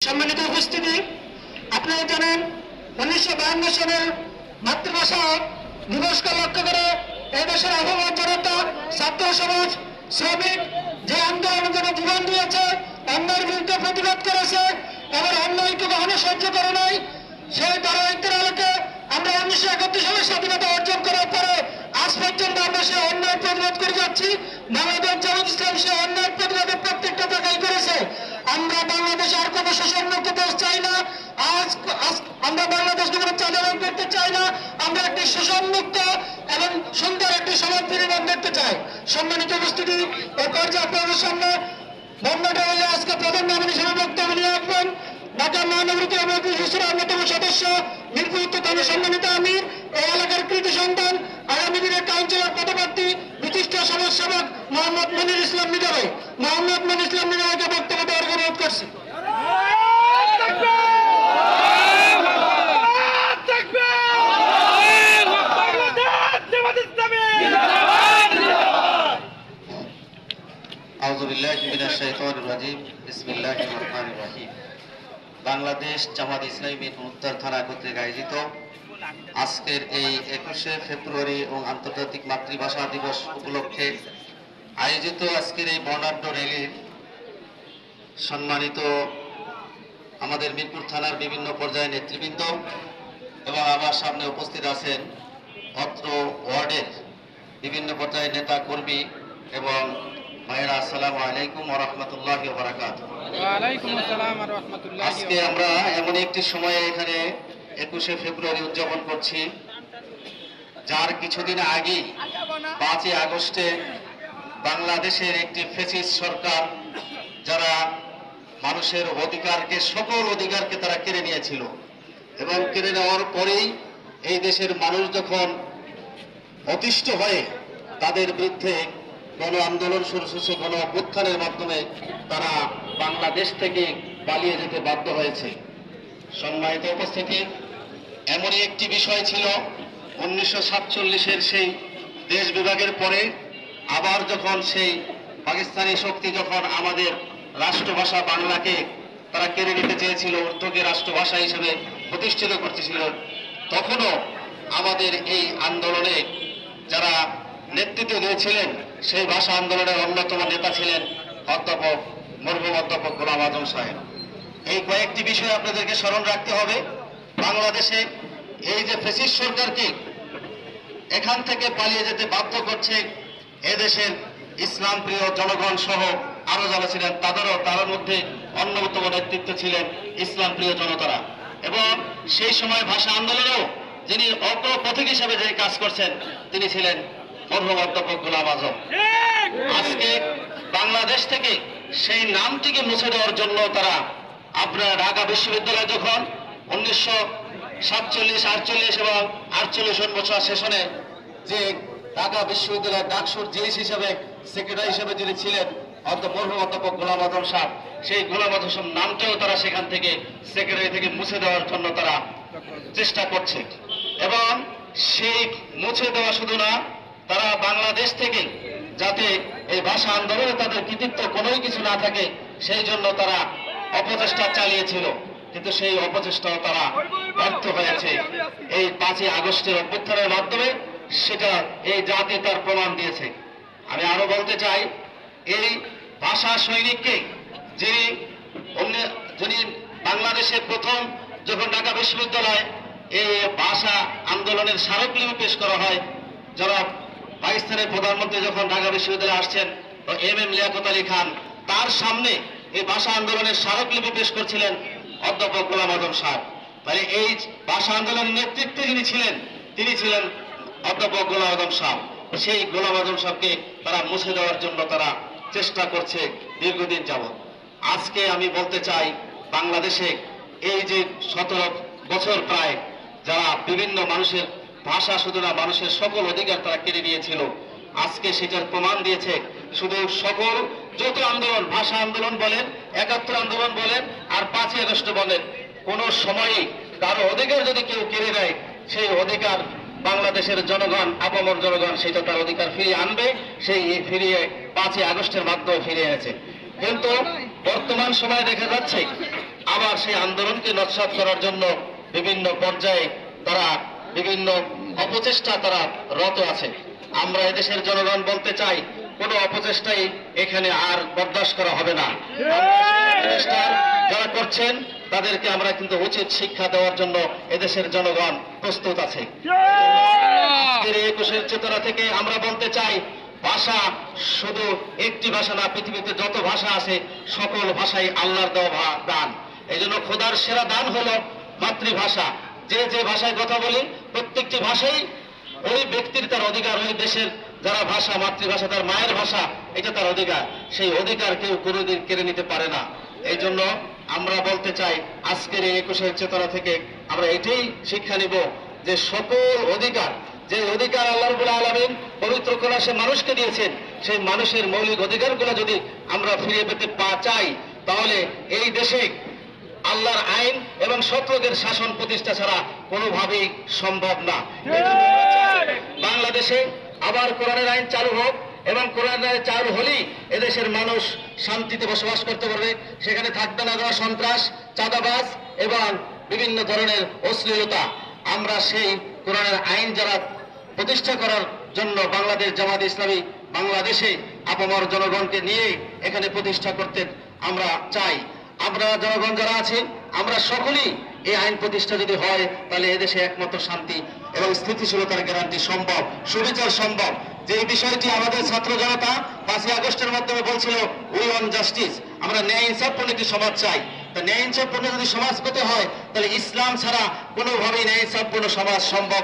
সম্মানিত উপস্থিতি, আপনারা জানেন উনিশশো বায়ান্ন সালের মাতৃভাষা দিবসকে লক্ষ্য করে দেশের আবহাওয়া জনতা, ছাত্র সমাজ, শ্রমিক যে আন্দোলনের জন্য জীবন দিয়েছে, অন্যায়ের বিরুদ্ধে প্রতিবাদ করেছে, এবার অন্যায়কে কখনো সহ্য করে নাই, সেই ধারাবাহিকতার আলোকে আমরা উনিশশো একাত্তর সালে স্বাধীনতা অর্জন করার পরে আজ পর্যন্ত আমরা সেই অন্যায় প্রতিবাদ করে যাচ্ছি। বাংলাদেশ জামাত ইসলাম সেই অন্যায় প্রতিবাদে প্রত্যেকটা জায়গায় করেছে আমরা বাংলাদেশ আর কোনো শোষণ মুক্ত দেশ চাই না আজ আজ- আমরা বাংলাদেশ কোনো চাঁদাবাদ দেখতে চাই না আমরা একটি শোষণ মুক্ত এবং সুন্দর পরিবার দেখতে চাই। সম্মানিত উপস্থিতি এ পর্যায়ে আপনাদের সামনে বন্যাটা হলে, আজকে প্রধান নমিনি হিসেবে বক্তব্য নিয়ে রাখবেন ঢাকা মহানগরীতে আমাদের শিশুর অন্যতম সদস্য উত্তর সম্মানিত আমির। এই এলাকার কৃতি সন্তান, আগামী দিনের কাউন্সিলর পদপ্রার্থী, বিশিষ্ট সমাজসেবক মোহাম্মদ মনির ইসলাম মিজাবাই মোহাম্মদ মনির ইসলাম মিজাবাইকে বক্তব্য দেওয়ার অনুরোধ করছি। বিল্লাহি মিনাশ শাইতানির রাজিম। বিসমিল্লাহির রহমানির রহিম। বাংলাদেশ জামাত ইসলামী উত্তর থানা কর্তৃক আয়োজিত আজকের এই একুশে ফেব্রুয়ারি এবং আন্তর্জাতিক মাতৃভাষা দিবস উপলক্ষে আয়োজিত আজকের এই বর্ণাঢ্য র্যালির সম্মানিত আমাদের মিরপুর থানার বিভিন্ন পর্যায়ের নেতৃবৃন্দ এবং আমার সামনে উপস্থিত আছেন অত্র ওয়ার্ডের বিভিন্ন পর্যায়ের নেতা কর্মী এবং ভাইয়েরা আসসালামু আলাইকুম ওরহমতুল্লাহ বারাকাত আজকে আমরা এমন একটি সময়ে এখানে একুশে ফেব্রুয়ারি উদযাপন করছি যার কিছুদিন আগেই পাঁচই আগস্টে বাংলাদেশের একটি ফেসিস সরকার যারা মানুষের অধিকারকে সকল অধিকারকে তারা কেড়ে নিয়েছিল এবং কেড়ে নেওয়ার পরেই এই দেশের মানুষ যখন অতিষ্ঠ হয়ে তাদের বিরুদ্ধে গণ আন্দোলন শুরু হয়েছে গণ অভ্যুত্থানের মাধ্যমে তারা বাংলাদেশ থেকে পালিয়ে যেতে বাধ্য হয়েছে। সম্মানিত উপস্থিতি, এমনই একটি বিষয় ছিল, উনিশশো সাতচল্লিশের সেই দেশ বিভাগের পরে আবার যখন সেই পাকিস্তানি শক্তি যখন আমাদের রাষ্ট্রভাষা বাংলাকে তারা কেড়ে নিতে চেয়েছিল অর্থকে রাষ্ট্রভাষা হিসেবে প্রতিষ্ঠিত করতেছিল, তখনও আমাদের এই আন্দোলনে যারা নেতৃত্ব দিয়েছিলেন সেই ভাষা আন্দোলনের অন্যতম নেতা ছিলেন অধ্যাপক, মরহুম অধ্যাপক গোলাম আজম সাহেব। এই কয়েকটি বিষয় আপনাদেরকে স্মরণ রাখতে হবে। বাংলাদেশে এই যে ফেসিস সরকারকে এখান থেকে পালিয়ে যেতে বাধ্য করছে এদেশের ইসলাম প্রিয় জনগণ সহ আরও যারা ছিলেন, তাদেরও তার মধ্যে অন্যতম নেতৃত্ব ছিলেন ইসলাম প্রিয় জনতারা। এবং সেই সময় ভাষা আন্দোলনেও যিনি অগ্র পথিক হিসেবে যে কাজ করছেন, তিনি ছিলেন মরহুম অধ্যাপক গোলাম আজম। আজকে বাংলাদেশ থেকে সেই নামটিকে মুছে দেওয়ার জন্য তারা আপনার ঢাকা বিশ্ববিদ্যালয় যখন উনিশশো সাতচল্লিশ আটচল্লিশ এবং আটচল্লিশ বছর সেশনে যে ঢাকা বিশ্ববিদ্যালয়ের ডাকসুর জিএস হিসেবে সেক্রেটারি হিসেবে যিনি ছিলেন অধ্যাপক মরহুম অধ্যাপক গোলাম আজম সাহ সেই গোলাম আজম নামটাও তারা সেখান থেকে সেক্রেটারি থেকে মুছে দেওয়ার জন্য তারা চেষ্টা করছে। এবং সেই মুছে দেওয়া শুধু না বাংলাদেশ থেকে যাতে এই ভাষা আন্দোলনে তাদের কৃতিত্ব কোনোই কিছু না থাকে, সেই জন্য তারা অপচেষ্টা চালিয়েছিল। কিন্তু সেই অপচেষ্টাও তারা ব্যর্থ হয়েছে এই পাঁচই আগস্টের অভ্যুত্থানের মাধ্যমে, সেটা এই জাতি তার প্রমাণ দিয়েছে। আমি আরও বলতে চাই, এই ভাষা সৈনিককে যিনি অন্য- যিনি বাংলাদেশের প্রথম যখন ঢাকা বিশ্ববিদ্যালয় এই ভাষা আন্দোলনের স্মারকলিপি পেশ করা হয় যারা পাকিস্তানের প্রধানমন্ত্রী যখন ঢাকা বিশ্ববিদ্যালয়ে আসছেন এম এম লিয়াকত আলী খান তার সামনে এই ভাষা আন্দোলনের স্মারকলিপি পেশ করছিলেন অধ্যাপক গোলাম আজম সাহেব। তাহলে এই ভাষা আন্দোলনের নেতৃত্বে যিনি ছিলেন, তিনি ছিলেন অধ্যাপক গোলাম আজম সাহ সেই গোলাম আজম সাহকে তারা মুছে দেওয়ার জন্য তারা চেষ্টা করছে দীর্ঘদিন যাবৎ। আজকে আমি বলতে চাই, বাংলাদেশে এই যে সতেরো বছর প্রায় যারা বিভিন্ন মানুষের ভাষা শুধু না, মানুষের সকল অধিকার তারা কেড়ে নিয়েছিল। আজকে সেটার প্রমাণ দিয়েছে। শুধু সকল যত আন্দোলন, ভাষা আন্দোলন বলেন, একাত্তর আন্দোলন বলেন, আর পাঁচই আগস্ট বলেন, কোন সময়ই কারও অধিকার যদি কেউ কেড়ে নেয়, সেই অধিকার বাংলাদেশের জনগণ, আপামর জনগণ, সেটা তার অধিকার ফিরিয়ে আনবে, সেই ফিরিয়ে পাঁচই আগস্টের মাধ্যমে ফিরে এনেছে। কিন্তু বর্তমান সময়ে দেখা যাচ্ছে, আবার সেই আন্দোলনকে নস্বাত করার জন্য বিভিন্ন পর্যায়ে তারা বিভিন্ন অপচেষ্টা তারা রত আছে আমরা এদেশের জনগণ বলতে চাই, কোনো অপচেষ্টাই এখানে আর বরদাস্ত করা হবে না। যারা করছেন, তাদেরকে আমরা কিন্তু উচিত শিক্ষা দেওয়ার জন্য এদেশের জনগণ প্রস্তুত আছে। একুশের চেতনা থেকে আমরা বলতে চাই, ভাষা শুধু একটি ভাষা না, পৃথিবীতে যত ভাষা আছে, সকল ভাষাই আল্লাহর দেওয়া দান। এই জন্য খোদার সেরা দান হলো মাতৃভাষা। যে যে ভাষায় কথা বলি প্রত্যেকটি ভাষাই ওই ব্যক্তির তার অধিকার, ওই দেশের যারা ভাষা, মাতৃভাষা, তার মায়ের ভাষা, এটা তার অধিকার। সেই অধিকার কেউ কোনোদিন কেড়ে নিতে পারে না। এই জন্য আমরা বলতে চাই, আজকের এই একুশের চেতনা থেকে আমরা এটাই শিক্ষা নিব যে সকল অধিকার, যে অধিকার আল্লাহ রবুল আলমিন পবিত্র কোরআন সে মানুষকে দিয়েছেন, সেই মানুষের মৌলিক অধিকারগুলো যদি আমরা ফিরে পেতে পা চাই, তাহলে এই দেশে আল্লাহর আইন এবং সত্যদের শাসন প্রতিষ্ঠা ছাড়া কোনোভাবেই সম্ভব না। বাংলাদেশে আবার কোরআনের আইন চালু হোক এবং কোরআন আইন চালু হলেই এদেশের মানুষ শান্তিতে বসবাস করতে পারবে। সেখানে থাকবে না কোনো সন্ত্রাস চাঁদাবাজ এবং বিভিন্ন ধরনের অশ্লীলতা। আমরা সেই কোরআনের আইন যারা প্রতিষ্ঠা করার জন্য বাংলাদেশ জামাত ইসলামী বাংলাদেশে আপামর জনগণকে নিয়ে এখানে প্রতিষ্ঠা করতে আমরা চাই। আমরা জনগণ যারা আছি আমরা সকলেই এই আইন প্রতিষ্ঠা যদি হয়, তাহলে এদেশে একমাত্র শান্তি এবং স্থিতিশীলতার গ্যারান্টি সম্ভব, সুবিচার সম্ভব। যে বিষয়টি আমাদের ছাত্র জনতা পাঁচই আগস্টের মাধ্যমে বলছিল উই ওয়ান জাস্টিস আমরা ন্যায় ইনসাফপূর্ণ একটি সমাজ চাই। তা ন্যায় ইনসাফপূর্ণ যদি সমাজ পেতে হয়, তাহলে ইসলাম ছাড়া কোনোভাবেই ন্যায় ইনসাফপূর্ণ সমাজ সম্ভব